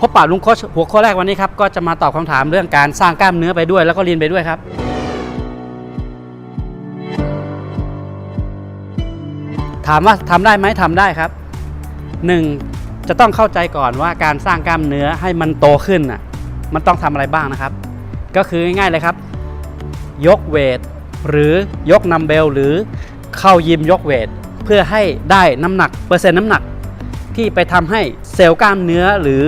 พบปะลุงโคชหัวข้อแรกวันนี้ครับก็จะมาตอบคำถามเรื่องการสร้างกล้ามเนื้อไปด้วย แล้วก็เรียนไปด้วยครับ ถามว่าทำได้ไหมทำได้ครับหนึ่งจะต้องเข้าใจก่อนว่าการสร้างกล้ามเนื้อให้มันโตขึ้นน่ะมันต้องทำอะไรบ้างนะครับ ก็คือง่ายๆเลยครับ ยกเวทหรือยกนัมเบลหรือเข้ายิมยกเวทเพื่อให้ได้น้ำหนักเปอร์เซ็นต์น้ำหนัก ที่ไปทำให้เซลล์กล้ามเนื้อหรือ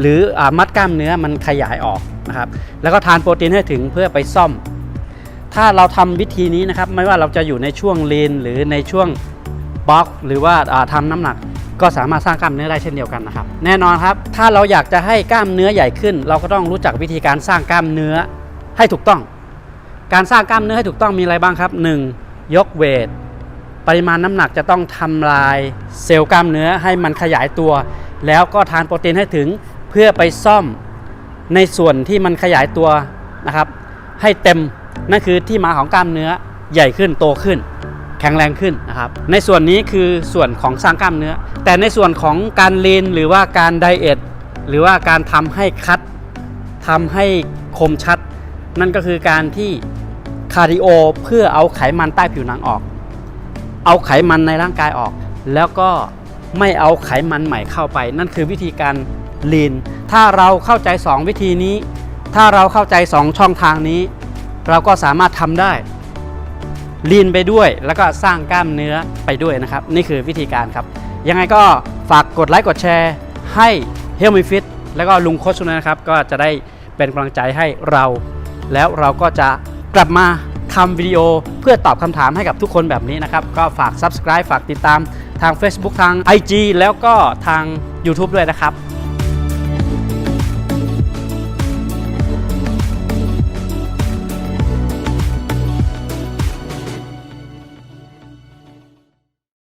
หรืออมัดกล้ามเนื้อมันขยายออกนะครับแล้วก็ทานโปรตีนให้ถึงเพื่อไปซ่อม ถ้าเราทำวิธีนี้นะครับไม่ว่าเราจะอยู่ในช่วงลีนหรือในช่วงบล็อก หรือว่าาทำน้ำหนักก็สามารถสร้างกล้ามเนื้อได้เช่นเดียวกันนะครับ แน่นอนครับ ถ้าเราอยากจะให้กล้ามเนื้อใหญ่ขึ้น เราก็ต้องรู้จักวิธีการสร้างกล้ามเนื้อให้ถูกต้อง การสร้างกล้ามเนื้อให้ถูกต้องมีอะไรบ้างครับ 1. ยกเวท ปริมาณน้ำหนักจะต้องทำลายเซลล์กล้ามเนื้อให้มันขยายตัว แล้วก็ทานโปรตีนให้ถึง เพื่อไปซ่อมในส่วนที่มันขยายตัวนะครับ ให้เต็มนั่นคือที่มาของกล้ามเนื้อใหญ่ขึ้นโตขึ้น แข็งแรงขึ้นนะครับ ในส่วนนี้คือส่วนของสร้างกล้ามเนื้อ แต่ในส่วนของการเลนหรือว่าการไดเอทหรือว่าการทำให้คัดทำให้คมชัด นั่นก็คือการที่คาร์ดิโอเพื่อเอาไขมันใต้ผิวหนังออก เอาไขมันในร่างกายออก แล้วก็ไม่เอาไขมันใหม่เข้าไป นั่นคือวิธีการ ลีนถ้าเราเข้าใจ 2 วิธีนี้ ถ้าเราเข้าใจ 2 ช่องทางนี้ เราก็สามารถทำได้ลีนไปด้วย แล้วก็สร้างกล้ามเนื้อไปด้วยนะครับ นี่คือวิธีการครับ ยังไงก็ฝากกดไลค์กดแชร์ ให้ h e l m y Fit แล้วก็ลุงโคชนะครับ ก็จะได้เป็นกำลังใจให้เรา แล้วเราก็จะกลับมาทำวิดีโอเพื่อตอบคำถามให้กับทุกคนแบบนี้นะครับ ก็ฝาก Subscribe ฝากติดตามทาง Facebook ทาง IG แล้วก็ทาง YouTube ด้วยนะครับ